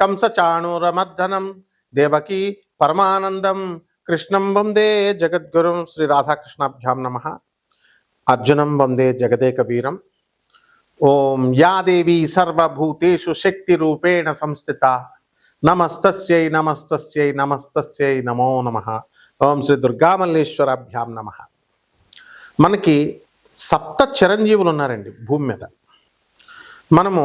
కంసచాణూరమర్ధనం దేవకీ పరమానందం కృష్ణం వందే జగద్గురుం శ్రీ రాధాకృష్ణాభ్యాం నమ. అర్జునం వందే జగదేక వీరం ఓం యా దేవీ సర్వభూతేషు శక్తి రూపేణ సంస్థిత. నమస్తస్యై నమస్తస్యై నమస్తస్యై నమో నమ. ఓం శ్రీ దుర్గామల్లేశ్వరాభ్యాం నమ. మనకి సప్త చిరంజీవులు ఉన్నారండి భూమి మీద. మనము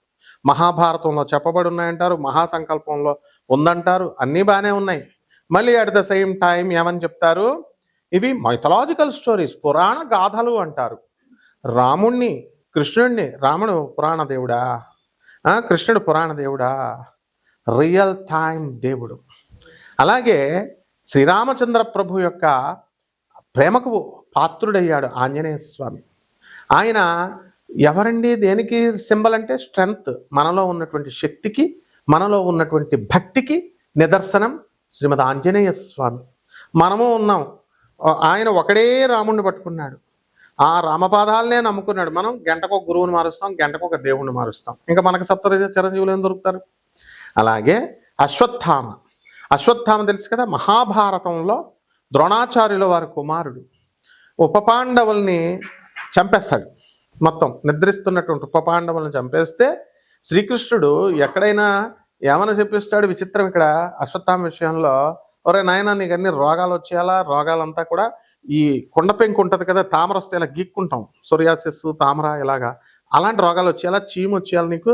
మహాభారతంలో చెప్పబడి ఉన్నాయంటారు మహాసంకల్పంలో ఉందంటారు అన్నీ బాగానే ఉన్నాయి. మళ్ళీ అట్ ద సేమ్ టైం ఏమని చెప్తారు? ఇవి మైథలాజికల్ స్టోరీస్ పురాణ గాథలు అంటారు. రాముణ్ణి కృష్ణుడిని రాముడు పురాణ దేవుడా? కృష్ణుడు పురాణ దేవుడా? రియల్ టైం దేవుడు. అలాగే శ్రీరామచంద్ర ప్రభు యొక్క ప్రేమకు పాత్రుడయ్యాడు ఆంజనేయ స్వామి. ఆయన ఎవరండి? దేనికి సింబల్ అంటే స్ట్రెంగ్త్ మనలో ఉన్నటువంటి శక్తికి మనలో ఉన్నటువంటి భక్తికి నిదర్శనం శ్రీమద్ ఆంజనేయ స్వామి. మనము ఉన్నాం. ఆయన ఒకడే రాముడిని పట్టుకున్నాడు. ఆ రామపాదాలనే నమ్ముకున్నాడు. మనం గంటకు ఒక గురువుని మారుస్తాం గంటకు ఒక దేవుణ్ణి మారుస్తాం. ఇంకా మనకు సప్త చిరంజీవులు ఏం దొరుకుతారు? అలాగే అశ్వత్థామ. అశ్వత్థామ తెలుసు కదా? మహాభారతంలో ద్రోణాచార్యుల వారి కుమారుడు. ఉపపాండవుల్ని చంపేస్తాడు. మొత్తం నిద్రిస్తున్నటువంటి ఉపపాండవులను చంపేస్తే శ్రీకృష్ణుడు ఎక్కడైనా ఏమైనా చెప్పిస్తాడు? విచిత్రం ఇక్కడ అశ్వత్థామ విషయంలో. ఒరే నాయన నీకు అన్ని రోగాలు వచ్చేయాలా రోగాలంతా కూడా ఈ కొండ పెంకు ఉంటుంది కదా తామర వస్తే ఇలా గీక్కుంటాం. సొరియాసిస్ తామర ఇలాగా. అలాంటి రోగాలు వచ్చేలా చీము వచ్చేయాలి నీకు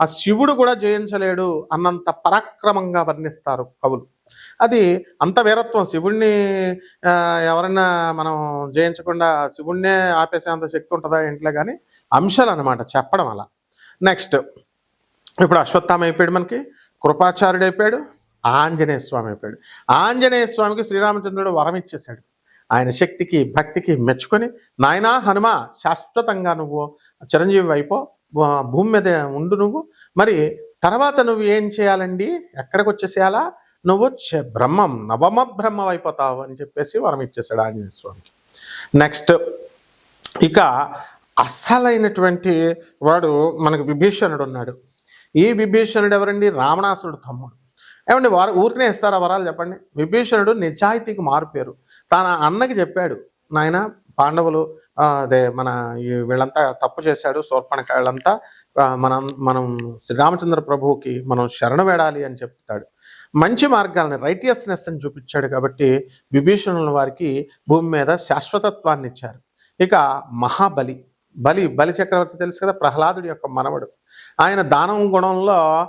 ఆ శివుడు కూడా జయించలేడు అన్నంత పరాక్రమంగా వర్ణిస్తారు కవులు. అది అంత వీరత్వం. శివుణ్ణి ఎవరైనా మనం జయించకుండా శివుణ్ణే ఆపేసేంత శక్తి ఉంటుందా ఇంట్లో కానీ అంశాలు అనమాట చెప్పడం అలా. నెక్స్ట్ ఇప్పుడు అశ్వత్థామ అయిపోయాడు మనకి కృపాచార్యుడు అయిపోయాడు ఆంజనేయ స్వామి అయిపోయాడు. ఆంజనేయ స్వామికి శ్రీరామచంద్రుడు వరం ఇచ్చేశాడు. ఆయన శక్తికి భక్తికి మెచ్చుకొని నాయనా హనుమ శాశ్వతంగా నువ్వు చిరంజీవి అయిపో భూమి మీద ఉండు నువ్వు. మరి తర్వాత నువ్వు ఏం చేయాలండి? ఎక్కడికి వచ్చేసేయాలా నువ్వు బ్రహ్మం నవమ బ్రహ్మం అయిపోతావు అని చెప్పేసి వరం ఇచ్చేసాడు ఆంజనేయ స్వామికి. నెక్స్ట్ ఇక అస్సలైనటువంటి వాడు మనకు విభీషణుడు ఉన్నాడు. ఈ విభీషణుడు ఎవరండి? రావణాసుడు తమ్ముడు. ఏమండి వారు ఊరికనే ఇస్తారా వరాలు చెప్పండి? విభీషణుడు నిజాయితీకి మారుపేరు తన అన్నకి చెప్పాడు నాయన పాండవులు అదే మన ఈ వీళ్ళంతా తప్పు చేశాడు శూర్పణక మనం మనం శ్రీరామచంద్ర ప్రభువుకి మనం శరణ వేడాలి అని చెప్తాడు. మంచి మార్గాలని రైటియస్నెస్ అని చూపించాడు కాబట్టి విభీషణుల వారికి భూమి మీద శాశ్వతత్వాన్ని ఇచ్చారు. ఇక మహాబలి బలి బలి చక్రవర్తి తెలుసు కదా ప్రహ్లాదుడి యొక్క మనవడు. ఆయన దానం గుణంలో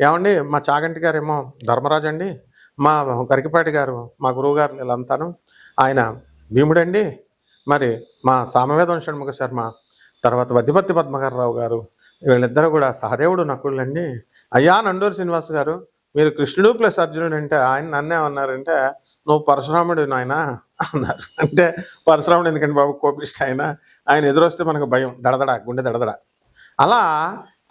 ఏమండి మా చాగంటి గారేమో ధర్మరాజు అండి. మా గరికపాటి గారు మా గురువు గారు వీళ్ళంతాను. ఆయన భీముడండి. మరి మా సామవేదం షణ్ముఖ శర్మ తర్వాత వద్దిపత్తి పద్మగారరావు గారు వీళ్ళిద్దరూ కూడా సహదేవుడు నకుళ్ళండి అయ్యా నండూరు శ్రీనివాస్ గారు మీరు కృష్ణుడు ప్లస్ అర్జునుడు అంటే ఆయన నన్నే ఉన్నారంటే నువ్వు పరశురాముడు నాయన? అన్నారు. అంటే పరశురాముడు ఎందుకంటే బాబు? కోపిష్ట ఆయన. ఆయన ఎదురొస్తే మనకు భయం దడదడ గుండె దడదడ. అలా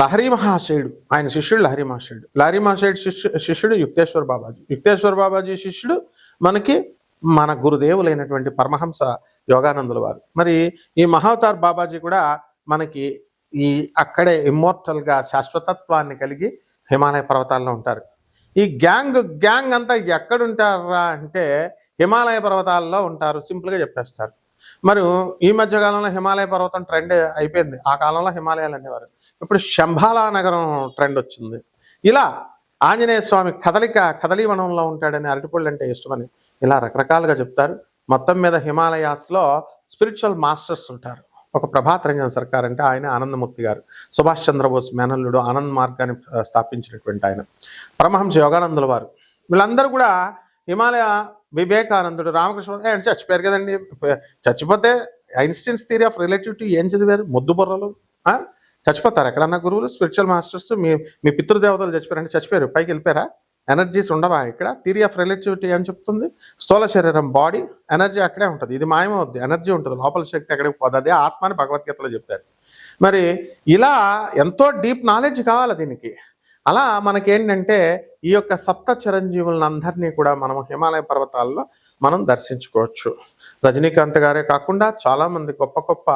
లహరి మహాశయుడు ఆయన శిష్యుడు లహరి మహాశయుడు. లహరి మహాశయుడు శిష్యు శిష్యుడు యుక్తేశ్వర బాబాజీ. యుక్తేశ్వర బాబాజీ శిష్యుడు మనకి మన గురుదేవులైనటువంటి పరమహంస యోగానందుల వారు. మరి ఈ మహావతార్ బాబాజీ కూడా మనకి ఈ అక్కడే ఇమ్మోర్టల్గా శాశ్వతత్వాన్ని కలిగి హిమాలయ పర్వతాల్లో ఉంటారు. ఈ గ్యాంగ్ గ్యాంగ్ అంతా ఎక్కడుంటారా అంటే హిమాలయ పర్వతాల్లో ఉంటారు సింపుల్గా చెప్పేస్తారు. మరి ఈ మధ్య కాలంలో హిమాలయ పర్వతం ట్రెండ్ అయిపోయింది. ఆ కాలంలో హిమాలయాలు అనేవారు. ఇప్పుడు శంభాలా నగరం ట్రెండ్ వచ్చింది. ఇలా ఆంజనేయ స్వామి కదలిక కదలీవనంలో ఉంటాడని అరటిపళ్ళు అంటే ఇష్టమని ఇలా రకరకాలుగా చెప్తారు. మొత్తం మీద హిమాలయాస్లో స్పిరిచువల్ మాస్టర్స్ ఉంటారు. ఒక ప్రభాత్ రంజన్ సర్కార్ అంటే ఆయన ఆనందమూర్తి గారు. సుభాష్ చంద్రబోస్ మేనల్లుడు ఆనంద్ మార్గాన్ని స్థాపించినటువంటి ఆయన. పరమహంస యోగానందుల వారు. వీళ్ళందరూ కూడా హిమాలయ వివేకానందుడు రామకృష్ణ ఆయన చచ్చిపోయారు కదండి. చచ్చిపోతే ఐన్స్టీన్స్ థియరీ ఆఫ్ రిలేటివిటీ ఏం చదివారు? మొద్దు బుర్రలు? చచ్చిపోతారు. ఎక్కడన్నా గురువులు స్పిరిచువల్ మాస్టర్స్ మీ మీ పితృదేవతలు చచ్చిపోయారంటే చచ్చిపోయారు. పైకి వెళ్ళిపోయారా? ఎనర్జీస్ ఉండవా ఇక్కడ? థియరీ ఆఫ్ రిలేటివిటీ అని చెప్తుంది. స్థూల శరీరం బాడీ ఎనర్జీ అక్కడే ఉంటుంది. ఇది మాయమవుద్ది. ఎనర్జీ ఉంటుంది. లోపల శక్తి అక్కడికి పోతుంది అదే ఆత్మ అని భగవద్గీతలో చెప్తారు. మరి ఇలా ఎంతో డీప్ నాలెడ్జ్ కావాలి దీనికి. అలా మనకేంటంటే ఈ యొక్క సప్త చిరంజీవులను అందరినీ కూడా మనం హిమాలయ పర్వతాల్లో మనం దర్శించుకోవచ్చు. రజనీకాంత్ గారే కాకుండా చాలామంది గొప్ప గొప్ప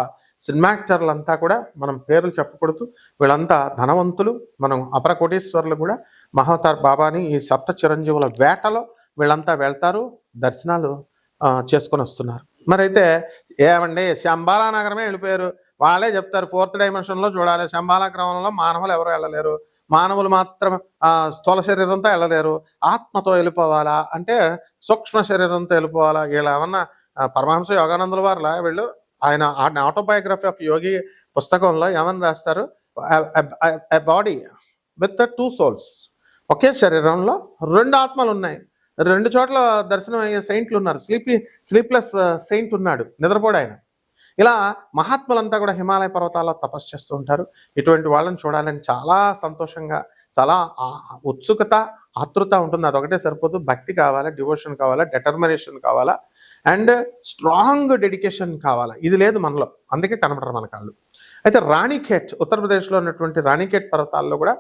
సినిమా యాక్టర్లంతా కూడా మనం పేర్లు చెప్పకూడదు. వీళ్ళంతా ధనవంతులు. మనం అపర కోటీశ్వరులు కూడా. మహావతార్ బాబాని ఈ సప్త చిరంజీవుల వేటలో వీళ్ళంతా వెళ్తారు దర్శనాలు చేసుకొని వస్తున్నారు. మరి అయితే ఏమండి శంబాలా నగరమే వెళ్ళిపోయారు. వాళ్ళే చెప్తారు ఫోర్త్ డైమెన్షన్లో చూడాలి. శంబాలా క్రమంలో మానవులు ఎవరు వెళ్ళలేరు. మానవులు మాత్రం స్థూల శరీరంతో వెళ్ళలేరు. ఆత్మతో వెళ్ళిపోవాలా? అంటే సూక్ష్మ శరీరంతో వెళ్ళిపోవాలా? వీళ్ళు ఏమన్నా పరమహంస యోగానందుల వారిలా వీళ్ళు? ఆయన ఆటోబయోగ్రఫీ ఆఫ్ యోగి పుస్తకంలో ఏమని రాస్తారు? బాడీ విత్ టూ సోల్స్ ఒకే శరీరంలో రెండు ఆత్మలు ఉన్నాయి రెండు చోట్ల దర్శనం అయ్యే సెయింట్లు ఉన్నారు. స్లీపీ స్లీప్లెస్ సెయింట్ ఉన్నాడు. నిద్రపోడు ఆయన. ఇలా మహాత్ములంతా కూడా హిమాలయ పర్వతాల్లో తపస్సు చేస్తూ ఉంటారు. ఇటువంటి వాళ్ళని చూడాలని చాలా సంతోషంగా చాలా ఆ- ఉత్సుకత ఆతృత ఉంటుంది. అదొకటే సరిపోదు. భక్తి కావాలా? డివోషన్ కావాలా? డెటర్మినేషన్ కావాలా? అండ్ స్ట్రాంగ్ డెడికేషన్ కావాలా? ఇది లేదు మనలో. అందుకే కనబడరు మన కాళ్ళు. అయితే రాణిఖేట్ ఉత్తరప్రదేశ్లో ఉన్నటువంటి రాణిఖేట్ పర్వతాల్లో కూడా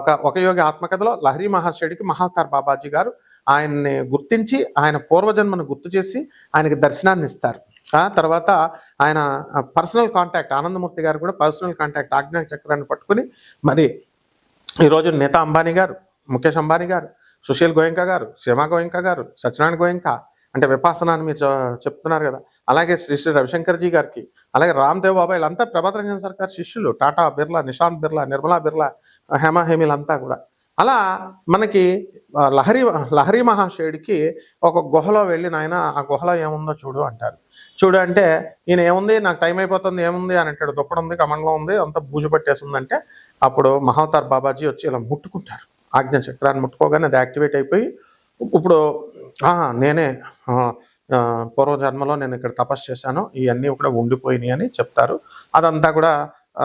ఒక ఒక యోగి ఆత్మకథలో లహరి మహర్షుడికి మహావతార్ బాబాజీ గారు ఆయన్ని గుర్తించి ఆయన పూర్వజన్మను గుర్తు చేసి ఆయనకి దర్శనాన్ని ఇస్తారు. ఆ తర్వాత ఆయన పర్సనల్ కాంటాక్ట్ ఆనందమూర్తి గారు కూడా పర్సనల్ కాంటాక్ట్ ఆజ్ఞా చక్రాన్ని పట్టుకుని మరి ఈరోజు నేతా అంబానీ గారు ముఖేష్ అంబానీ గారు సుశీల్ గోయంక గారు సీమా గోయంక గారు సత్యనారాయణ గోయంకా అంటే విపాసన అని మీరు చెప్తున్నారు కదా. అలాగే శ్రీ శ్రీ రవిశంకర్జీ గారికి అలాగే రామ్దేవ్ బాబా వీళ్ళంతా ప్రభాత్ రంజన్ సర్కార్ శిష్యులు టాటా బిర్లా నిశాంత్ బిర్లా నిర్మలా బిర్లా హేమా హేమిలంతా కూడా. అలా మనకి లహరి లహరి మహాశయుడికి ఒక గుహలో వెళ్ళి నాయన ఆ గుహలో ఏముందో చూడు అంటారు. చూడు అంటే ఈయన ఏముంది? నాకు టైం అయిపోతుంది ఏముంది? అని అంటాడు. దుప్పడం ఉంది కమండలం ఉంది అంతా బూజు పట్టేసిందంటే అప్పుడు మహావతార్ బాబాజీ వచ్చి ఇలా ముట్టుకుంటారు. ఆజ్ఞ చక్రాన్ని ముట్టుకోగానే అది యాక్టివేట్ అయిపోయి ఇప్పుడు నేనే పూర్వ జన్మలో పూర్వజన్మలో నేను ఇక్కడ తపస్సు చేశాను. ఇవన్నీ కూడా ఉండిపోయినాయి అని చెప్తారు. అదంతా కూడా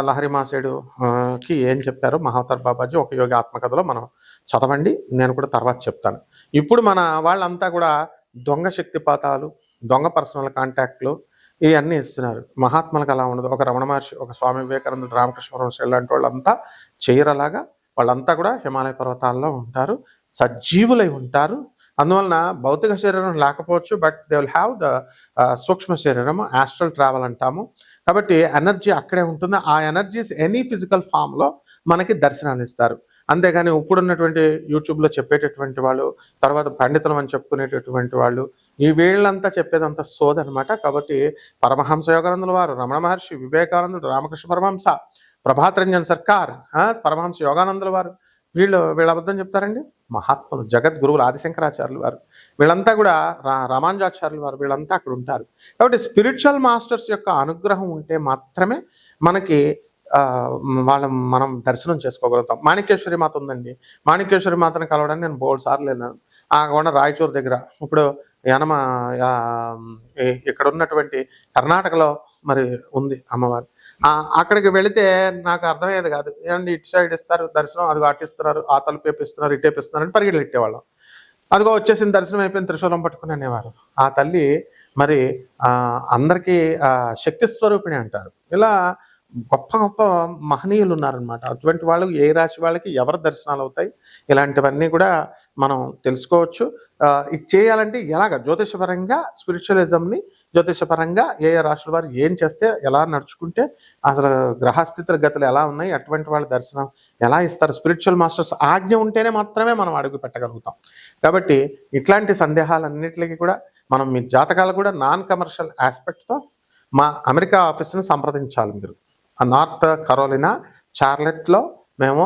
లహరి మాసేడుకి ఏం చెప్పారు? మహావతార్ బాబాజీ ఒక యోగి ఆత్మకథలో మనం చదవండి నేను కూడా తర్వాత చెప్తాను. ఇప్పుడు మన వాళ్ళంతా కూడా దొంగ శక్తిపాతాలు దొంగ పర్సనల్ కాంటాక్ట్లు ఇవన్నీ ఇస్తున్నారు. మహాత్మలకు అలా ఉండదు. ఒక రమణ మహర్షి ఒక స్వామి వివేకానందుడు రామకృష్ణ పరమహంస లాంటి వాళ్ళంతా చేయరలాగా వాళ్ళంతా కూడా హిమాలయ పర్వతాల్లో ఉంటారు. సజీవులై ఉంటారు. అందువలన భౌతిక శరీరం లేకపోవచ్చు but they will have the సూక్ష్మ శరీరం ఆస్ట్రల్ ట్రావెల్ అంటాము. కాబట్టి ఎనర్జీ అక్కడే ఉంటుంది. ఆ ఎనర్జీస్ ఎనీ ఫిజికల్ ఫామ్లో మనకి దర్శనాలు ఇస్తారు. అంతేగాని ఇప్పుడున్నటువంటి యూట్యూబ్లో చెప్పేటటువంటి వాళ్ళు తర్వాత పండితులం అని చెప్పుకునేటటువంటి వాళ్ళు ఈ వీళ్ళంతా చెప్పేదంతా సోదనమాట కాబట్టి పరమహంస యోగానందుల వారు రమణ మహర్షి వివేకానందుడు రామకృష్ణ పరమహంస ప్రభాతరంజన్ సర్కార్ పరమహంస యోగానందుల వారు వీళ్ళు వీళ్ళ అబద్ధం చెప్తారండి? మహాత్ములు జగద్గురువులు ఆదిశంకరాచార్యులు వారు. వీళ్ళంతా కూడా రా రామానుజాచార్యులు వారు వీళ్ళంతా అక్కడ ఉంటారు. కాబట్టి స్పిరిచువల్ మాస్టర్స్ యొక్క అనుగ్రహం ఉంటే మాత్రమే మనకి వాళ్ళ మనం దర్శనం చేసుకోగలుగుతాం. మాణిక్యేశ్వరి మాత ఉందండి. మాణిక్యేశ్వరి మాతను కలవడానికి నేను బోల్డ్ సార్లు వెళ్ళాను. ఆ కొండ రాయచూరు దగ్గర. ఇప్పుడు యనమ ఇక్కడ ఉన్నటువంటి కర్ణాటకలో మరి ఉంది అమ్మవారు. అక్కడికి వెళితే నాకు అర్థమయ్యేది కాదు. ఏమండి ఇటు సైడ్ ఇస్తారు దర్శనం అది అటిస్తున్నారు ఆ తలుపు వేపిస్తున్నారు ఇటు వేపిస్తున్నారు అని పరిగెళ్ళు ఇట్టేవాళ్ళం అదిగో వచ్చేసిన దర్శనం అయిపోయిన త్రిశూలం పట్టుకుని అనేవారు. ఆ తల్లి మరి అందరికీ శక్తి స్వరూపిణి అంటారు. ఇలా గొప్ప గొప్ప మహనీయులు ఉన్నారనమాట అటువంటి వాళ్ళు ఏ రాశి వాళ్ళకి ఎవరి దర్శనాలు అవుతాయి? ఇలాంటివన్నీ కూడా మనం తెలుసుకోవచ్చు. ఇది చేయాలంటే ఎలాగ? జ్యోతిషపరంగా స్పిరిచువలిజంని జ్యోతిషపరంగా ఏ ఏ రాశుల వారు ఏం చేస్తే ఎలా నడుచుకుంటే అసలు గ్రహస్థితుల గతులు ఎలా ఉన్నాయి అటువంటి వాళ్ళ దర్శనం ఎలా ఇస్తారు స్పిరిచువల్ మాస్టర్స్ ఆజ్ఞ ఉంటేనే మాత్రమే మనం అడుగు పెట్టగలుగుతాం. కాబట్టి ఇట్లాంటి సందేహాలన్నింటికి కూడా మనం మీ జాతకాలు కూడా నాన్ కమర్షియల్ ఆస్పెక్ట్తో మా అమెరికా ఆఫీస్ని సంప్రదించాలి మీరు. ఆ నార్త్ కరోలినా చార్లెట్లో మేము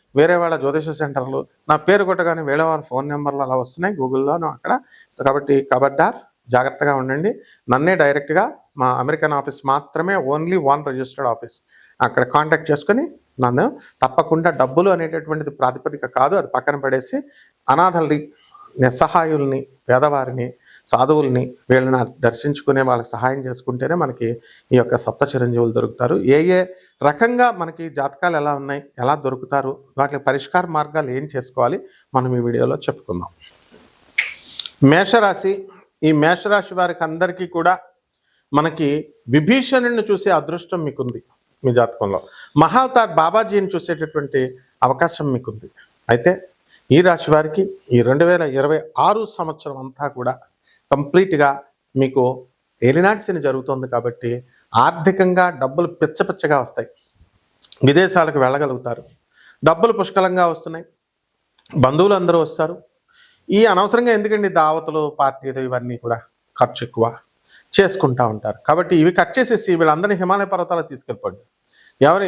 వేరే వాళ్ళ జ్యోతిష సెంటర్లు. నా పేరు కొట్టగానే వేరే వాళ్ళ ఫోన్ నెంబర్లు అలా వస్తున్నాయి గూగుల్లోనూ అక్కడ. కాబట్టి కబడ్డార్ జాగ్రత్తగా ఉండండి. నన్నే డైరెక్ట్గా మా అమెరికన్ ఆఫీస్ మాత్రమే ఓన్లీ వన్ రిజిస్టర్డ్ ఆఫీస్. అక్కడ కాంటాక్ట్ చేసుకొని నన్ను తప్పకుండా డబ్బులు అనేటటువంటిది ప్రాతిపదిక కాదు. అది పక్కన పడేసి అనాథల్ని నిస్సహాయుల్ని పేదవారిని సాధువుల్ని వీళ్ళని దర్శించుకునే వాళ్ళకి సహాయం చేసుకుంటేనే మనకి ఈ యొక్క సప్త చిరంజీవులు దొరుకుతారు. ఏ ఏ రకంగా మనకి జాతకాలు ఎలా ఉన్నాయి ఎలా దొరుకుతారు వాటికి పరిష్కార మార్గాలు ఏం చేసుకోవాలి మనం ఈ వీడియోలో చెప్పుకుందాం. మేషరాశి ఈ మేషరాశి వారికి అందరికీ కూడా మనకి విభీషణుని చూసే అదృష్టం మీకుంది మీ జాతకంలో. మహావతార్ బాబాజీని చూసేటటువంటి అవకాశం మీకుంది. అయితే ఈ రాశి వారికి ఈ రెండు వేల ఇరవై ఆరు సంవత్సరం అంతా కూడా కంప్లీట్గా మీకు ఏలినాటి జరుగుతుంది కాబట్టి ఆర్థికంగా డబ్బులు పిచ్చపిచ్చగా వస్తాయి. విదేశాలకు వెళ్ళగలుగుతారు. డబ్బులు పుష్కలంగా వస్తున్నాయి. బంధువులు అందరూ వస్తారు. ఈ అనవసరంగా ఎందుకండి దావతులు పార్టీలు ఇవన్నీ కూడా ఖర్చు ఎక్కువ చేసుకుంటా ఉంటారు. కాబట్టి ఇవి కట్ చేసేసి వీళ్ళందరినీ హిమాలయ పర్వతాలకు తీసుకెళ్ళిపోండి. ఎవరు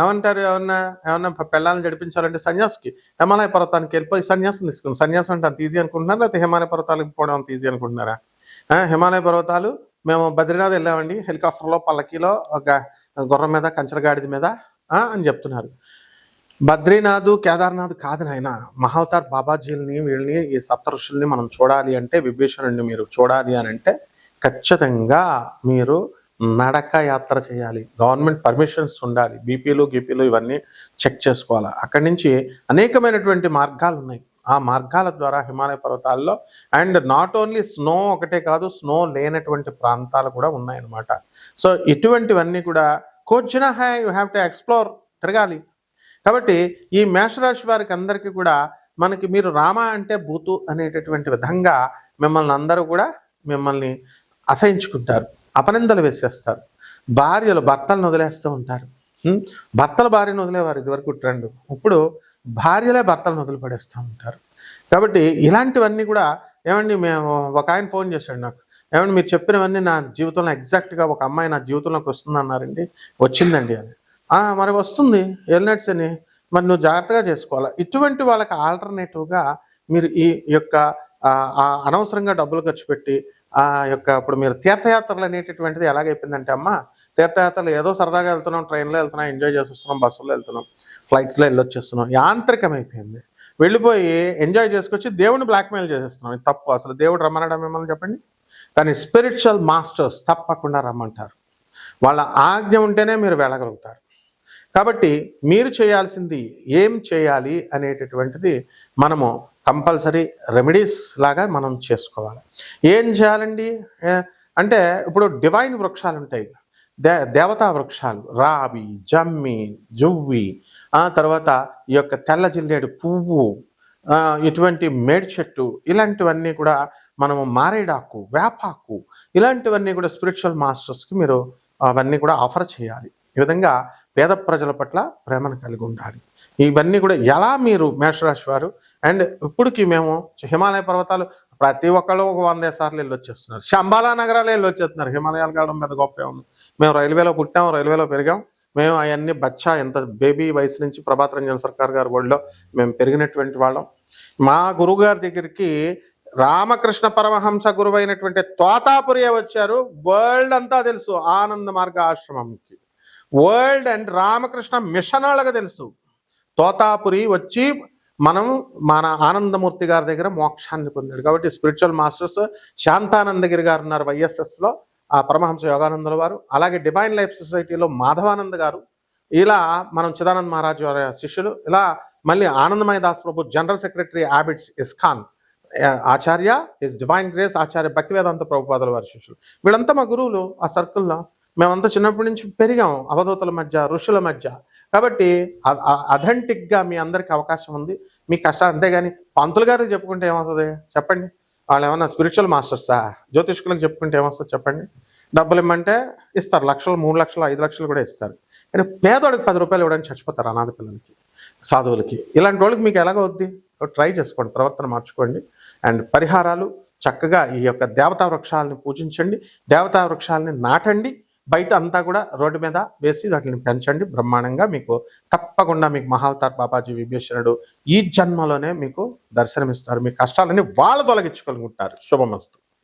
ఏమంటారు? ఏమన్నా ఏమన్నా పెళ్ళాలను జడిపించాలంటే సన్యాసికి హిమాలయ పర్వతానికి వెళ్ళిపోయి సన్యాసం తీసుకుని సన్యాసం అంటే అంత ఈజీ అనుకుంటున్నారా? లేకపోతే హిమాలయ పర్వతాలకు పోవడం అంత ఈజీ అనుకుంటున్నారా? హిమాలయ పర్వతాలు మేము బద్రీనాథ్ వెళ్ళామండి. హెలికాప్టర్లో పల్లకీలో ఒక గుర్రం మీద కంచరగాడిద మీద అని చెప్తున్నారు. బద్రీనాథ్ కేదార్నాథ్ కాదు నాయన. మహావతార్ బాబాజీలని వీళ్ళని ఈ సప్త ఋషుల్ని మనం చూడాలి అంటే విభీషణుడిని మీరు చూడాలి అని అంటే ఖచ్చితంగా మీరు నడక యాత్ర చేయాలి. గవర్నమెంట్ పర్మిషన్స్ ఉండాలి. బీపీలు గీపీలు ఇవన్నీ చెక్ చేసుకోవాలి? అక్కడి నుంచి అనేకమైనటువంటి మార్గాలు ఉన్నాయి. ఆ మార్గాల ద్వారా హిమాలయ పర్వతాల్లో అండ్ నాట్ ఓన్లీ స్నో ఒకటే కాదు స్నో లేనటువంటి ప్రాంతాలు కూడా ఉన్నాయన్నమాట. సో ఇటువంటివన్నీ కూడా కోచిన హై యూ హ్యావ్ టు ఎక్స్ప్లోర్ తిరగాలి. కాబట్టి ఈ మేషరాశి వారికి అందరికీ కూడా మనకి మీరు రామ అంటే బూతు అనేటటువంటి విధంగా మిమ్మల్ని అందరూ కూడా మిమ్మల్ని అసహించుకుంటారు. అపనిందలు వేసేస్తారు. భార్యలు భర్తలను వదిలేస్తూ ఉంటారు. భర్తలు భర్తల భార్యను వదిలేవారు ఇదివరకు ట్రెండ్. ఇప్పుడు భార్యలే భర్తలను వదిలిపడేస్తూ ఉంటారు. కాబట్టి ఇలాంటివన్నీ కూడా ఏమండి మేము ఒక ఆయన ఫోన్ చేశాడు నాకు. ఏమండి మీరు చెప్పినవన్నీ నా జీవితంలో ఎగ్జాక్ట్గా ఒక అమ్మాయి నా జీవితంలోకి వస్తుంది అన్నారండి వచ్చిందండి అని. మరి వస్తుంది. ఎల్నెట్స్ అని. మరి నువ్వు జాగ్రత్తగా చేసుకోవాలి? ఇటువంటి వాళ్ళకి ఆల్టర్నేటివ్గా మీరు ఈ యొక్క అనవసరంగా డబ్బులు ఖర్చు పెట్టి ఆ యొక్క ఇప్పుడు మీరు తీర్థయాత్రలు అనేటటువంటిది ఎలాగైపోయిందంటే అమ్మ తీర్థయాత్రలు ఏదో సరదాగా వెళ్తున్నాం ట్రైన్లో వెళ్తున్నాం ఎంజాయ్ చేసి వస్తున్నాం బస్సులో వెళ్తున్నాం ఫ్లైట్స్లో వెళ్ళొచ్చేస్తున్నాం యాంత్రికమైపోయింది వెళ్ళిపోయి ఎంజాయ్ చేసుకొచ్చి దేవుని బ్లాక్మెయిల్ చేసేస్తున్నాం. ఇది తప్పు. అసలు దేవుడు రమ్మనడం మిమ్మల్ని చెప్పండి? కానీ స్పిరిచువల్ మాస్టర్స్ తప్పకుండా రమ్మంటారు. వాళ్ళ ఆజ్ఞ ఉంటేనే మీరు వెళ్ళగలుగుతారు. కాబట్టి మీరు చేయాల్సింది ఏం చేయాలి అనేటటువంటిది మనము కంపల్సరీ రెమెడీస్ లాగా మనం చేసుకోవాలి. ఏం చేయాలండి? అంటే ఇప్పుడు డివైన్ వృక్షాలు ఉంటాయి. దే దేవతా వృక్షాలు రావి జమ్మి జువ్వి ఆ తర్వాత ఈ యొక్క తెల్ల జిల్లేడు పువ్వు ఇటువంటి మేడి చెట్టు ఇలాంటివన్నీ కూడా మనము మారేడాకు వేపాకు ఇలాంటివన్నీ కూడా స్పిరిచువల్ మాస్టర్స్కి మీరు అవన్నీ కూడా ఆఫర్ చేయాలి. ఈ విధంగా పేద ప్రజల పట్ల ప్రేమను కలిగి ఉండాలి. ఇవన్నీ కూడా ఎలా మీరు మేషరాశి వారు అండ్ ఇప్పటికి మేము హిమాలయ పర్వతాలు ప్రతి ఒక్కళ్ళు ఒక వంద సార్లు వెళ్ళి వచ్చేస్తున్నారు. శంబాలా నగరాలు వెళ్ళి వచ్చేస్తున్నారు. హిమాలయాలు కావడం పెద్ద గొప్ప ఉంది మేము రైల్వేలో పుట్టాం రైల్వేలో పెరిగాం. మేము అవన్నీ బచ్చా ఎంత బేబీ వయసు నుంచి ప్రభాత్ రంజన్ సర్కార్ గారి ఒళ్ళో మేము పెరిగినటువంటి వాళ్ళం. మా గురువు గారి దగ్గరికి రామకృష్ణ పరమహంస గురువు అయినటువంటి తోతాపురియే వచ్చారు. వరల్డ్ అంతా తెలుసు ఆనంద మార్గ ఆశ్రమంకి. వరల్డ్ అండ్ రామకృష్ణ మిషన్ వాళ్ళకి తెలుసు. తోతాపురి వచ్చి మనం మన ఆనందమూర్తి గారి దగ్గర మోక్షాన్ని పొందాడు. కాబట్టి స్పిరిచువల్ మాస్టర్స్ శాంతానందగిరి గారు ఉన్నారు వైఎస్ఎస్లో ఆ పరమహంస యోగానందుల వారు. అలాగే డివైన్ లైఫ్ సొసైటీలో మాధవానంద్ గారు. ఇలా మనం చిదానంద్ మహారాజ్ వారి శిష్యులు. ఇలా మళ్ళీ Anandamaya Das Prabhu general secretary యాబిట్స్ ISKCON Acharya his divine grace Acharya Bhaktivedanta ప్రభుపాదుల వారి శిష్యులు. వీళ్ళంతా మా గురువులు ఆ సర్కిల్లో మేమంతా చిన్నప్పటి నుంచి పెరిగాం. అవధూతల మధ్య ఋషుల మధ్య. కాబట్టి అథెంటిక్గా మీ అందరికి అవకాశం ఉంది. మీ కష్టాలు అంతేగాని పంతులు గారికి చెప్పుకుంటే ఏమవుతుంది? చెప్పండి. వాళ్ళు ఏమన్నా స్పిరిచువల్ మాస్టర్సా? జ్యోతిష్కులకు చెప్పుకుంటే ఏమొస్తుంది చెప్పండి? డబ్బులు ఇమ్మంటే ఇస్తారు. లక్షలు మూడు లక్షలు ఐదు లక్షలు కూడా ఇస్తారు. కానీ పేదోడికి పది రూపాయలు ఇవ్వడానికి చచ్చిపోతారు అనాథ పిల్లలకి సాధువులకి. ఇలాంటి వాళ్ళకి మీకు ఎలాగో వద్ది ట్రై చేసుకోండి. ప్రవర్తన మార్చుకోండి. అండ్ పరిహారాలు చక్కగా ఈ యొక్క దేవతా వృక్షాలని పూజించండి. దేవతా వృక్షాలని నాటండి. బయట అంతా కూడా రోడ్డు మీద వేసి వాటిని పెంచండి బ్రహ్మాండంగా. మీకు తప్పకుండా మీకు మహావతార్ బాబాజీ విభీషణుడు ఈ జన్మలోనే మీకు దర్శనమిస్తారు. మీ కష్టాలని వాళ్ళు తొలగించుకోగలుగుతారు. శుభమస్తు.